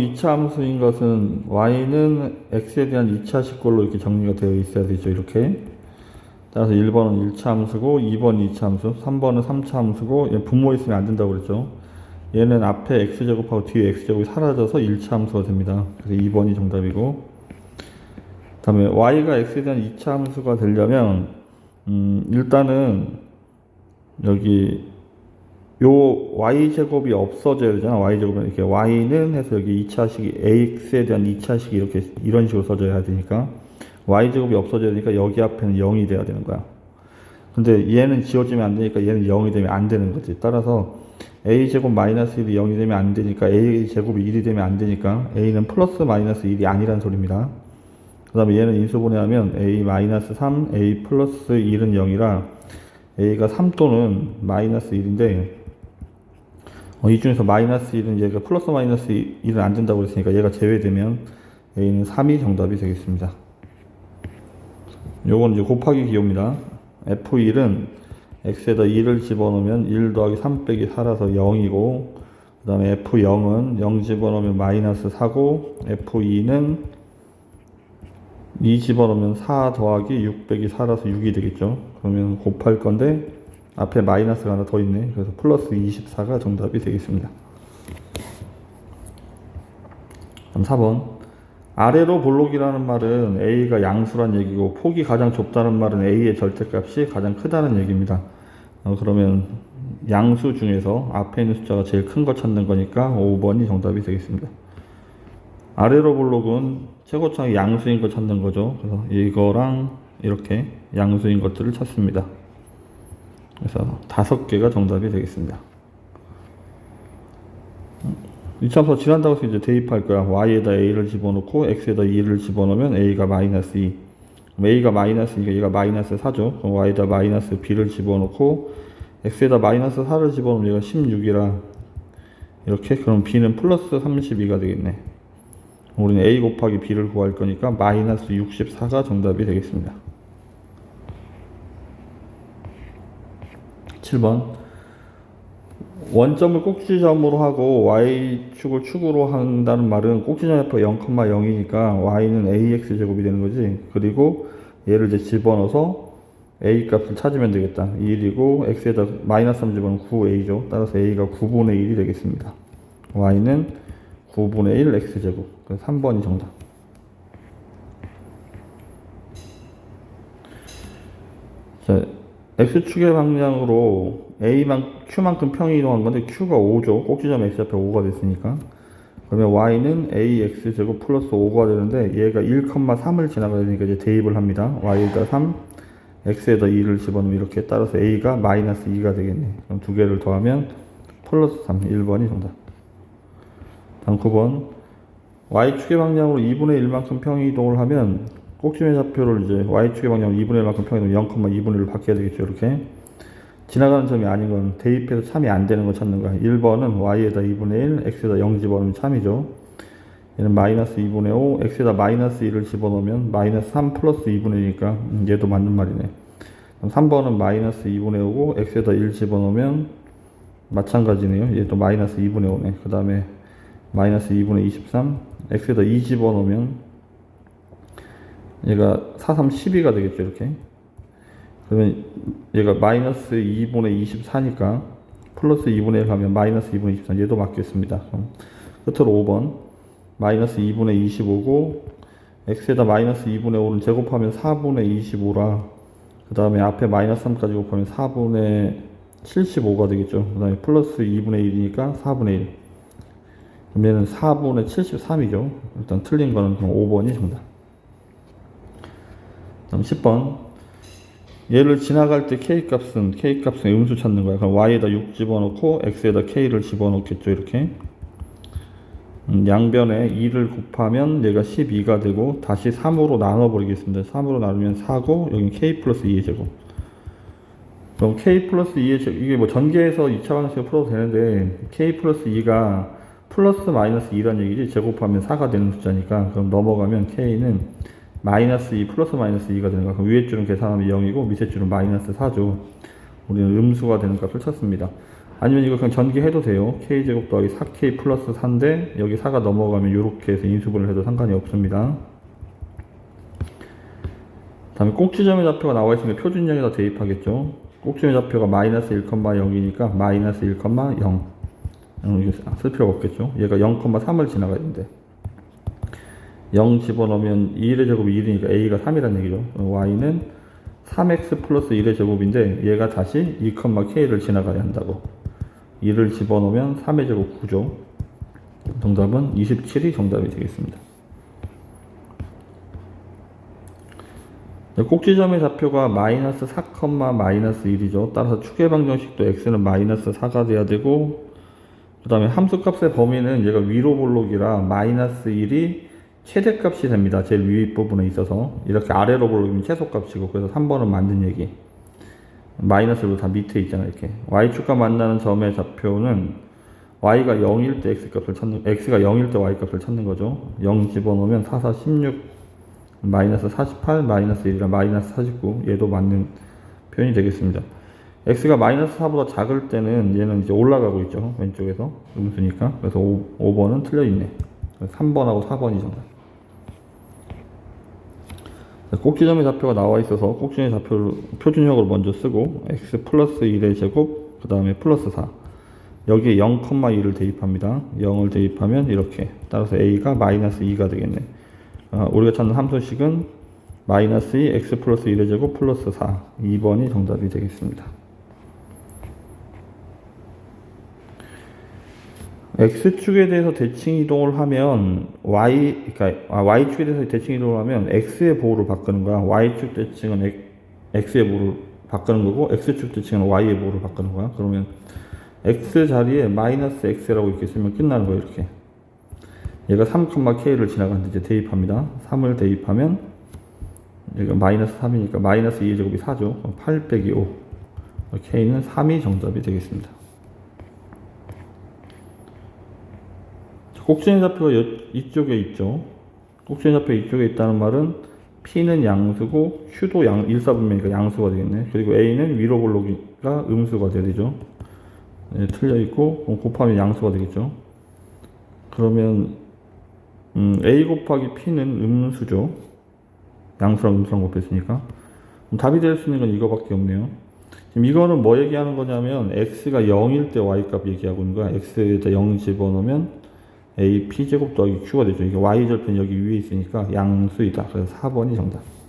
2차 함수인 것은 y는 x에 대한 2차 식 걸로 이렇게 정리가 되어 있어야 되죠. 이렇게. 따라서 1번은 1차 함수고 2번 2차 함수, 3번은 3차 함수고 얘 분모 있으면 안 된다고 그랬죠. 얘는 앞에 x제곱하고 뒤에 x제곱이 사라져서 1차 함수가 됩니다. 그래서 2번이 정답이고 그 다음에 y가 x에 대한 2차 함수가 되려면 음, 일단은 여기 요 y 제곱이 없어져야 되잖아. y 제곱은 이렇게 y는 해서 여기 2차식이 ax에 대한 2차식이 이렇게 이런 식으로 써져야 되니까 y 제곱이 없어져야 되니까 여기 앞에는 0이 돼야 되는 거야. 근데 얘는 지워지면 안 되니까 얘는 0이 되면 안 되는 거지. 따라서 a 제곱 마이너스 1이 0이 되면 안 되니까 a 제곱이 1이 되면 안 되니까 a는 플러스 마이너스 1이 아니란 소리입니다. 그 다음에 얘는 인수분해하면 a 마이너스 3, a 플러스 1은 0이라 a가 3 또는 마이너스 1인데 어, 이 중에서 마이너스 1은 얘가 플러스 마이너스 1은 안 된다고 했으니까 얘가 제외되면 a는 3이 정답이 되겠습니다. 요건 이제 곱하기 기호입니다. f1은 x에다 2를 집어넣으면 1 더하기 3 빼기 4라서 0이고 그 다음에 f0은 0 집어넣으면 마이너스 4고 f2는 2 집어넣으면 4 더하기 6 빼기 4라서 6이 되겠죠. 그러면 곱할 건데 앞에 마이너스가 하나 더 있네. 그래서 플러스 24가 정답이 되겠습니다. 그럼 4번. 아래로 볼록이라는 말은 A가 양수란 얘기고 폭이 가장 좁다는 말은 A의 절대값이 가장 크다는 얘기입니다. 어, 그러면 양수 중에서 앞에 있는 숫자가 제일 큰 거 찾는 거니까 5번이 정답이 되겠습니다. 아래로 볼록은 최고창이 양수인 거 찾는 거죠. 그래서 이거랑 이렇게 양수인 것들을 찾습니다. 그래서 다섯 개가 정답이 되겠습니다. 2차함수 지난다고 해서 이제 대입할 거야. y에다 a를 집어넣고 x에다 2를 집어넣으면 a가 마이너스 2. 그럼 a가 마이너스 2가 얘가 마이너스 4죠. 그럼 y에다 마이너스 b를 집어넣고 x에다 마이너스 4를 집어넣으면 얘가 16이라 이렇게 그럼 b는 플러스 32가 되겠네. 우리는 a 곱하기 b를 구할 거니까 마이너스 64가 정답이 되겠습니다. 7번 원점을 꼭지점으로 하고 y축을 축으로 한다는 말은 꼭지점 옆에 0,0이니까 y는 ax 제곱이 되는 거지. 그리고 얘를 이제 집어넣어서 a 값을 찾으면 되겠다. 1이고 x에다 마이너스 3 집어넣으면 9a죠. 따라서 a가 9분의 1이 되겠습니다. y는 9분의 1 x 제곱. 그래서 3번이 정답. 자, x축의 방향으로 a만 q만큼 평이 이동한 건데 q가 5죠. 꼭지점 x 앞에 5가 됐으니까. 그러면 y는 ax 제곱 플러스 5가 되는데 얘가 1,3을 지나가야 되니까 이제 대입을 합니다. y에다 3, x에다 2를 집어넣으면 이렇게 따라서 a가 마이너스 2가 되겠네. 그럼 두 개를 더하면 플러스 3, 1번이 정답. 다음 9번 y축의 방향으로 2분의 1만큼 평이 이동을 하면 꼭지의 좌표를 이제 y축의 방향으로 2분의 1만큼 평이 이동 0,2분의 1로 바뀌어야 되겠죠. 이렇게. 지나가는 점이 아닌 건 대입해서 참이 안 되는 거 찾는 거야. 1번은 y에다 2분의 1, x에다 0 집어넣으면 참이죠. 얘는 마이너스 2분의 5, x에다 마이너스 1을 집어넣으면 마이너스 3 플러스 2분의 1이니까 음, 얘도 맞는 말이네. 그럼 3번은 마이너스 2분의 5고 x에다 1 집어넣으면 마찬가지네요. 얘도 마이너스 2분의 5네. 그 다음에 마이너스 2분의 23, x에다 2 집어넣으면 얘가 4, 3, 12가 되겠죠. 이렇게. 그러면 얘가 마이너스 2분의 24니까 플러스 2분의 1 하면 마이너스 2분의 24 얘도 맞겠습니다. 끝으로 5번 마이너스 2분의 25고 x에다 마이너스 2분의 5를 제곱하면 4분의 25라 그 다음에 앞에 마이너스 3까지 곱하면 4분의 75가 되겠죠. 그 다음에 플러스 2분의 1이니까 4분의 1 그럼 얘는 4분의 73이죠. 일단 틀린 거는 그럼 5번이 정답. 다음 10번 얘를 지나갈 때 k 값은 k 값은 음수 찾는 거야. 그럼 y에다 6 집어넣고 x에다 k를 집어넣겠죠. 이렇게 음, 양변에 2를 곱하면 얘가 12가 되고 다시 3으로 나눠 버리겠습니다. 3으로 나누면 4고 여기 k 플러스 2의 제곱. 그럼 k 플러스 2의 제곱 이게 뭐 전개해서 2차 방식으로 풀어도 되는데 k 플러스 2가 플러스 마이너스 2란 얘기지 제곱하면 4가 되는 숫자니까 그럼 넘어가면 k는 마이너스 2 플러스 마이너스 2가 되는 거 그럼 위에 줄은 계산하면 0이고 밑에 줄은 마이너스 4죠 우리는 음수가 되는 값을 찾습니다 아니면 이거 그냥 전개해도 돼요. k제곱 더하기 4k 플러스 4인데 여기 4가 넘어가면 이렇게 해서 인수분을 해도 상관이 없습니다. 다음에 꼭지점의 좌표가 나와 있으니까 표준형에다 대입하겠죠. 꼭지점의 좌표가 마이너스 1,0이니까 마이너스 1,0 음, 이거 쓸 필요가 없겠죠. 얘가 0,3을 지나가야 되는데 0 집어넣으면 2의 제곱이 1이니까 a가 3이라는 얘기죠. y는 3x 플러스 1의 제곱인데 얘가 다시 2,k를 지나가야 한다고. 2를 집어넣으면 3의 제곱 9죠. 정답은 27이 정답이 되겠습니다. 네, 꼭지점의 좌표가 마이너스 4, 마이너스 1이죠. 따라서 축의 방정식도 x는 마이너스 4가 돼야 되고 그 다음에 함수값의 범위는 얘가 위로 볼록이라 마이너스 1이 최대값이 됩니다. 제일 위 부분에 있어서 이렇게 아래로 볼록이면 최소값이고 그래서 3번은 만든 얘기 마이너스로 다 밑에 있잖아요. 이렇게 y축과 만나는 점의 좌표는 y가 0일 때 x값을 찾는 x가 0일 때 y값을 찾는 거죠. 0 집어넣으면 4, 4, 16 마이너스 48 마이너스 1이라 마이너스 49 얘도 맞는 표현이 되겠습니다. x가 마이너스 4보다 작을 때는 얘는 이제 올라가고 있죠. 왼쪽에서 음수니까. 그래서 5, 5번은 틀려 있네. 3번하고 4번이 정답. 꼭지점의 좌표가 나와 있어서 꼭지점의 좌표를 표준형으로 먼저 쓰고 x 플러스 1의 제곱 그 다음에 플러스 4 여기에 0,2를 대입합니다. 0을 대입하면 이렇게 따라서 a가 마이너스 2가 되겠네. 어, 우리가 찾는 함수식은 마이너스 2 x 플러스 1의 제곱 플러스 4 2번이 정답이 되겠습니다. X축에 대해서 대칭 이동을 하면 y 그러니까 아, y축에 대해서 대칭 이동을 하면 x의 보호를 바꾸는 거야. y축 대칭은 x, x의 보호를 바꾸는 거고 x축 대칭은 y의 보호를 바꾸는 거야. 그러면 x 자리에 마이너스 x라고 이렇게 쓰면 끝나는 거예요. 이렇게. 얘가 3,k를 지나가는데 이제 대입합니다. 3을 대입하면 얘가 마이너스 3이니까 마이너스 2의 제곱이 4죠. 8 빼기 5. k는 3이 정답이 되겠습니다. 꼭지의 좌표가 여- 이쪽에 있죠. 꼭지의 좌표 이쪽에 있다는 말은 P는 양수고 Q도 양, 일사분면이니까 양수가 되겠네. 그리고 A는 위로 볼록이가 음수가 되죠. 네, 틀려 있고 곱하면 양수가 되겠죠. 그러면 음, A 곱하기 P는 음수죠. 양수랑 음수랑 곱했으니까. 답이 될 수 있는 건 이거밖에 없네요. 지금 이거는 뭐 얘기하는 거냐면 x가 0일 때 y값 얘기하고 있는 거야. x에다 0 집어넣으면 a p 제곱 더하기 q가 되죠. 이게 y 절편 여기 위에 있으니까 양수이다. 그래서 4번이 정답.